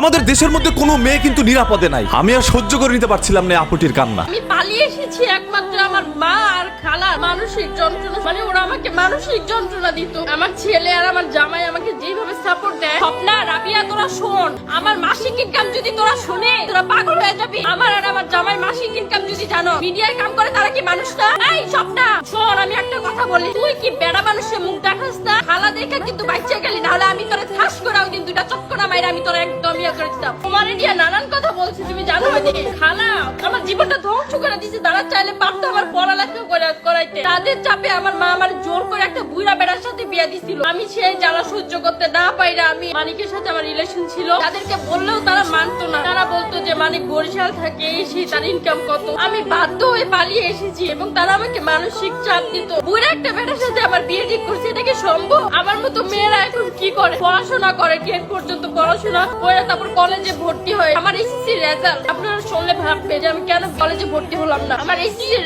আমাদের দেশের মধ্যে কোনো মেয়ে কিন্তু নিরাপদে নাই। আমি আর সহ্য করে নিতে পারছিলাম না আপুটির কান্না। আমি পালিয়ে এসেছি একমাত্র আমার মা আর খালা। মানসিক যন্ত্রণা মানে ওরা আমাকে মানসিক যন্ত্রণা দিত। আমার ছেলে আর আমার জামাই আমাকে যেভাবে সাপোর্ট দেয়, স্বপ্না, রাবিয়া, তোরা শোন। আমার মাসিক ইনকাম যদি তোরা শুনে, তোরা পাগল হয়ে যাবি। আমার আর আমার জামাই মাসিক ইনকাম যদি জানো মিডিয়ায় কাম করে তারা কি মানুষ না? এই স্বপ্না, শোন, আমি একটা কথা বলি। তুই কি বেড়া মানুষের মুখ দেখাস না? খালা দেখে কিন্তু বাচ্চা গেলি, নাহলে আমি তোরা ঠাস করাও দিন দুইটা চক্করা মাইরা আমি তোরা একদম ইয়ে করে দিতাম। তোমার নিয়ে নানান কথা বলছি, তুমি জানো যে খালা, আমার জীবনটা ধ্বংস করে দিছে তারা চাইলে পারতো আমার পড়ালেখা করে করাইতে। তাদের চাপে আমার মা আমার জোর করে একটা বুড়া বেড়ার সাথে বিয়ে দিছিল। আমি সেই জ্বালা সহ্য করতে না পাইরা আমি মানিকের সাথে আমার রিলেশন ছিল। তাদেরকে বললেও তারা মানতো না। তারা বলতো যে, মানিক বরিশাল থাকে, এসে তার ইনকাম কত? আমি বাধ্য হয়ে পালিয়ে এসেছি এবং তারা আমাকে মানসিক চাপ দিত। বুড়া একটা বেটার সাথে আমার বিয়ে ঠিক করছে, এটা কি সম্ভব? আমার মতো মেয়েরা এখন কি করে? পড়াশোনা করে, টেন পর্যন্ত পড়াশোনা করে তারপর কলেজে ভর্তি হয়। আমার রেজাল্ট আপনারা শুনলে ভাববে যে আমি কেন কলেজে ভর্তি হলাম না? আমার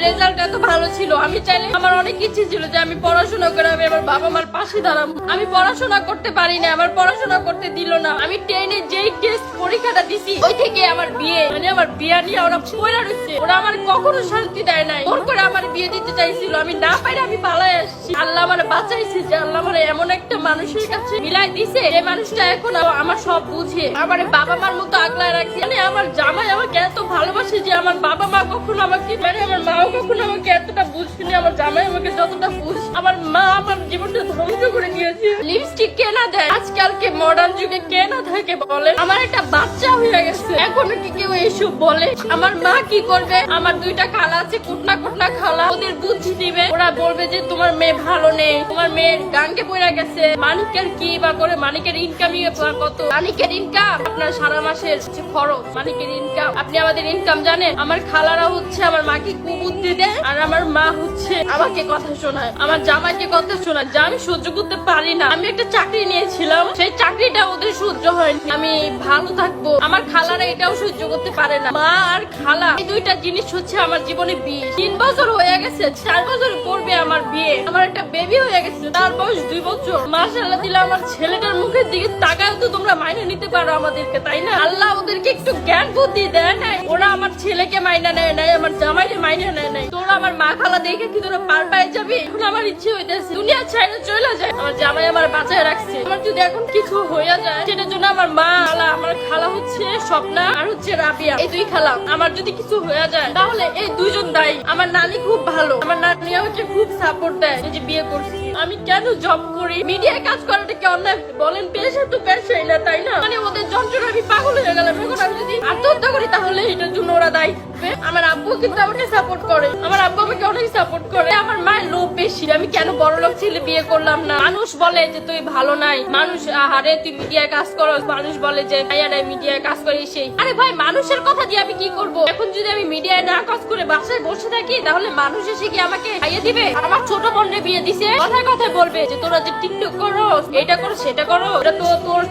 রেজাল্ট এত ভালো ছিল। আমি চাইলে আমার অনেক ইচ্ছে ছিল যে আমি পড়াশোনা করে আমি আমার বাবা মার পাশে দাঁড়াবো। আমি পড়াশোনা করতে পারি না, আমার পড়াশোনা করতে দিল না। আমি টেনে যেই টেস্ট পরীক্ষাটা দিছি, ওই থেকে আমার বিয়ে মানে আমার বিয়ে নিয়ে ওরা পয়লা রয়েছে ওরা আমার কখনো শান্তি দেয় নাই। ওর করে দিতে চাইছিল, আমি না পাইলে আমি পালাই আসছি। আল্লাহ আমার বাঁচাইছে যে আল্লাহ আমার এমন একটা মানুষের কাছে মিলাই দিছে। যে মানুষটা এখন আমার সব বুঝে। আমার বাবা মার মতো আগলায় রাখছে মানে আমার জামাই আমাকে এত ভালোবাসে যে আমার বাবা মা কখনো আমাকে মানে আমার মাও কখনো আমাকে এতটা বুঝিনি, আমার জামাই আমাকে যতটা বুঝ। আমার মা আমার জীবনটা ধ্বংস করে দিয়েছে। লিপস্টিক কে না দেয়। আজকালকে মডার্ন যুগে কে না থাকে বলে। আমার একটা বাচ্চা হয়ে গেছে। এখনও কি কেউ এইসব বলে? আমার মা কি করবে? আমার দুইটা খালা আছে, কুটনা কুটনা খালা। ওদের বুদ্ধি দিবে ওরা বলবে যে তোমার মেয়ে ভালো নেই, তোমার মেয়ের গাঙ্গে পড়ে গেছে। মানিকের কি বা করে? মানিকের ইনকামই কত? মানিকের ইনকাম আপনার সারা মাসের খরচ। মানিকের ইনকাম আপনি আমাদের ইনকাম জানেন? আমার খালারা হচ্ছে আমার মাকে কুবুদ্ধি দেয় আর আমার মা হচ্ছে আমাকে কথা শোনায়। আমার জামাইকে কথা শোনায়। যা আমি সহ্য করতে পারি না। আমি একটা চাকরি নিয়েছিলাম। সেই চাকরিটা ওদের সহ্য হয়নি। আমি ভালো থাকব। আমার খালারা এটাও সহ্য করতে পারে না। মা আর খালা, এই দুইটা জিনিস হচ্ছে আমার জীবনে বিয়ে তিন বছর হয়ে গেছে চার বছর পড়বে আমার বিয়ে। আমার একটা বেবি হয়ে গেছে তার বয়স দুই বছর। মাসাল্লাহ দিলে আমার ছেলেটার মুখের দিকে তাকায় তো তোমরা মাইনে নিতে পারো আমাদেরকে, তাই না? আল্লাহ ওদেরকে একটু জ্ঞান বুদ্ধি দেয় নাই। ওরা আমার ছেলেকে মাইনা নেয় নাই, আমার জামাইকে মাইনা নেয় নাই। তোরা আমার মা খালা দেখে কি তোরা পার পায়ে যাবি? এখন আমার ইচ্ছে হইতেছে, দুনিয়া ছাইড়ে চলে যায়। আমার জামাই আমার বাঁচায় রাখছে। আমার যদি এখন কিছু হইয়া যায়, সেটার জন্য আমার মা, খালা, আমার খালা হচ্ছে স্বপ্না আর হচ্ছে রাবিয়া। এই দুই খালা, আমার যদি কিছু হয়ে যায়, তাহলে এই দুইজন দায়ী। আমার নানি খুব ভালো আমার নানি আমাকে খুব সাপোর্ট দেয় যে বিয়ে করছি। আমি কেন জব করি? মিডিয়ায় কাজ করাটা কি অন্যায়? বলেন, পেশা তো পেশাই না, তাই না? মানে ওদের যন্ত্রণা, আমি পাগল হয়ে গেলাম। এখন আমি যদি আত্মহত্যা করি, তাহলে এটার জন্য ওরা দায়ী আমার আব্বু কিন্তু আমাকে সাপোর্ট করে। আমার আব্বু আমাকে অনেক সাপোর্ট করে। আমার মায়ের লোভ বেশি। আমি কেন বড় লোক ছেলে বিয়ে করলাম না? মানুষ বলে যে তুই ভালো নাই। মানুষ, আহারে, তুই মিডিয়ায় কাজ করো মানুষ বলে যে ভাইয়ারাই মিডিয়ায় কাজ করি সেই। আরে ভাই, মানুষের কথা দিয়ে আমি কি করব? এখন যদি আমি মিডিয়ায় না কাজ করে বাসায় বসে থাকি, তাহলে মানুষ এসে কি আমাকে খাইয়ে দিবে? আমার ছোট বিয়ে দিছে। কথায় কথায় বলবে যে, তোরা যে টিকটক করো এটা করো সেটা করো এটা তো তোর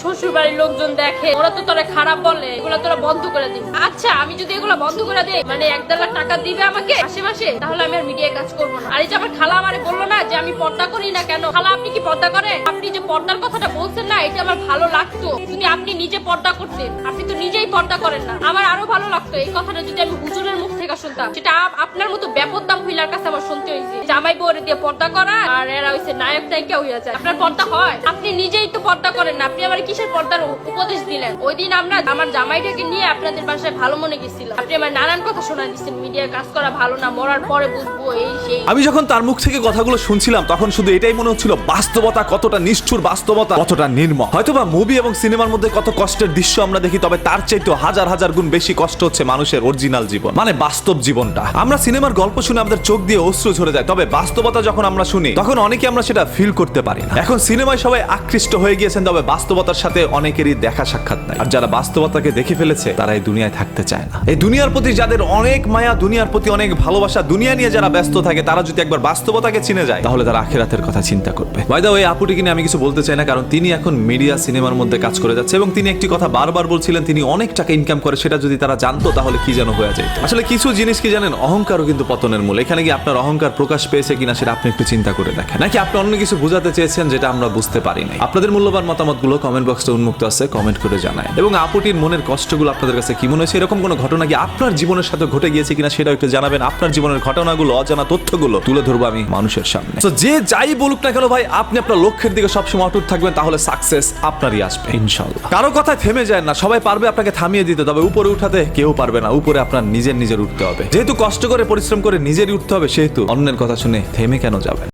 শ্বশুর বাড়ির লোকজন দেখে। ওরা তো তোরা খারাপ বলে, এগুলো তোরা বন্ধ করে দিবি আচ্ছা আমি যদি এগুলো বন্ধ করে দিই মানে এক দেড় টাকা দিবে আমাকে মাসে মাসে তাহলে আমি আর মিডিয়ায় কাজ করব না। আর এই যে আমার খালা আমারে বলল না যে, আমি পর্দা করি না কেন? খালা, আপনি কি পর্দা করেন? আপনি যে পর্দার কথাটা বলছেন না এটা আমার ভালো লাগতো। যদি আপনি নিজে পর্দা করতেন। আপনি তো নিজেই পর্দা করেন না। আমার আরও ভালো লাগতো। এই কথাটা যদি আমি হুজুরের মুখ থেকে শুনতাম, সেটা আপনার মতো ব্যাপকদা মহিলার কাছে আমার শুনতে হয়েছে জামাই বউরে দিয়ে পর্দা করা আর এরা হয়েছে নায়ক নায়িকা হইয়া যায়। আপনার পর্দা হয়? আপনি নিজেই তো পর্দা করেন না। আপনি আমার কিসের পর্দার উপদেশ দিলেন? ওই দিন আমরা আমার জামাইটাকে নিয়ে আপনাদের বাসায় ভালো মনে গেছিলাম। আপনি আমার নানান কথা শোনা দিচ্ছেন মিডিয়ায় কাজ করা ভালো না, মরার পরে বুঝব এই সেই। আমি যখন তার মুখ থেকে কথাগুলো শুনছিলাম, তখন শুধু এটাই মনে হচ্ছিল, বাস্তবতা কতটা নিষ্ঠুর, বাস্তবতা কতটা নির্মম হয়তোবা মুভি এবং সিনেমার মধ্যে কত কষ্টের দৃশ্য আমরা দেখি, তবে তার চাইতেও হাজার হাজার গুণ বেশি কষ্ট হচ্ছে মানুষের অরিজিনাল জীবন মানে বাস্তব জীবনটা। আমরা সিনেমার গল্প শুনে আমাদের চোখ দিয়ে অশ্রু ঝরে যায়, তবে বাস্তবতা যখন আমরা শুনি, তখন অনেকে আমরা সেটা ফিল করতে পারি না। এখন সিনেমায় সবাই আকৃষ্ট হয়ে গিয়েছেন, তবে বাস্তবতার সাথে অনেকেরই দেখা সাক্ষাৎ নাই। আর যারা বাস্তবতাকে দেখে ফেলেছে, তারা এই দুনিয়ায় থাকতে চায় না। এই দুনিয়ার প্রতি যাদের অনেক মায়া, দুনিয়ার প্রতি অনেক ভালোবাসা, দুনিয়া নিয়ে যারা ব্যস্ত থাকে, তারা যদি একবার বাস্তবতাকে চিনে যায়, তাহলে তারা আখেরাতের কথা চিন্তা করবে। বাইদা ওই আপুটিকে নিয়ে আমি কিছু বলতে চাই না, কারণ তিনি এখন মিডিয়া সিনেমার মধ্যে কাজ করে যাচ্ছে এবং তিনি একটি কথা বারবার বলছিলেন, তিনি অনেক টাকা ইনকাম করে, সেটা যদি তারা জানতো তাহলে কি যেন হয়ে যায়। আসলে কিছু জিনিস কি জানেন, অহংকারও কিন্তু পতনের মূল। এখানে কি আপনার অহংকার প্রকাশ পেয়েছে কিনা সেটা আপনি একটু চিন্তা করে দেখেন। নাকি আপনি অন্য কিছু বোঝাতে চেয়েছেন যেটা আমরা বুঝতে পারি নাই? আপনাদের মূল্যবান মতামতগুলো কমেন্ট বক্সে উন্মুক্ত আছে কমেন্ট করে জানায়। এবং আপুটির মনের কষ্টগুলো আপনাদের কাছে কি মনে হয়েছে? এরকম কোনো ঘটনা কি আপনার জীবনের সাথে ঘটে গিয়েছে কিনা সেটা একটু জানাবেন। আপনার জীবনের ঘটনাগুলো, অজানা তথ্যগুলো তুলে ধরবো আমি মানুষের সামনে। তো যে যাই বলুক না কেন ভাই, আপনি আপনার লক্ষ্যের দিকে সবসময় অটুট থাকবেন, তাহলে সাকসেস আপনারই আসবে ইনশাল্লাহ কারও কথায় থেমে যায় না, সবাই পারবে আপনাকে থামিয়ে দিতে, তবে উপরে উঠাতে কেউ পারবে না, উপরে আপনার নিজের নিজের উঠতে হবে। যেহেতু কষ্ট করে পরিশ্রম করে নিজেরই উঠতে হবে, সেহেতু অন্যের কথা শুনে থেমে কেন যাবেন?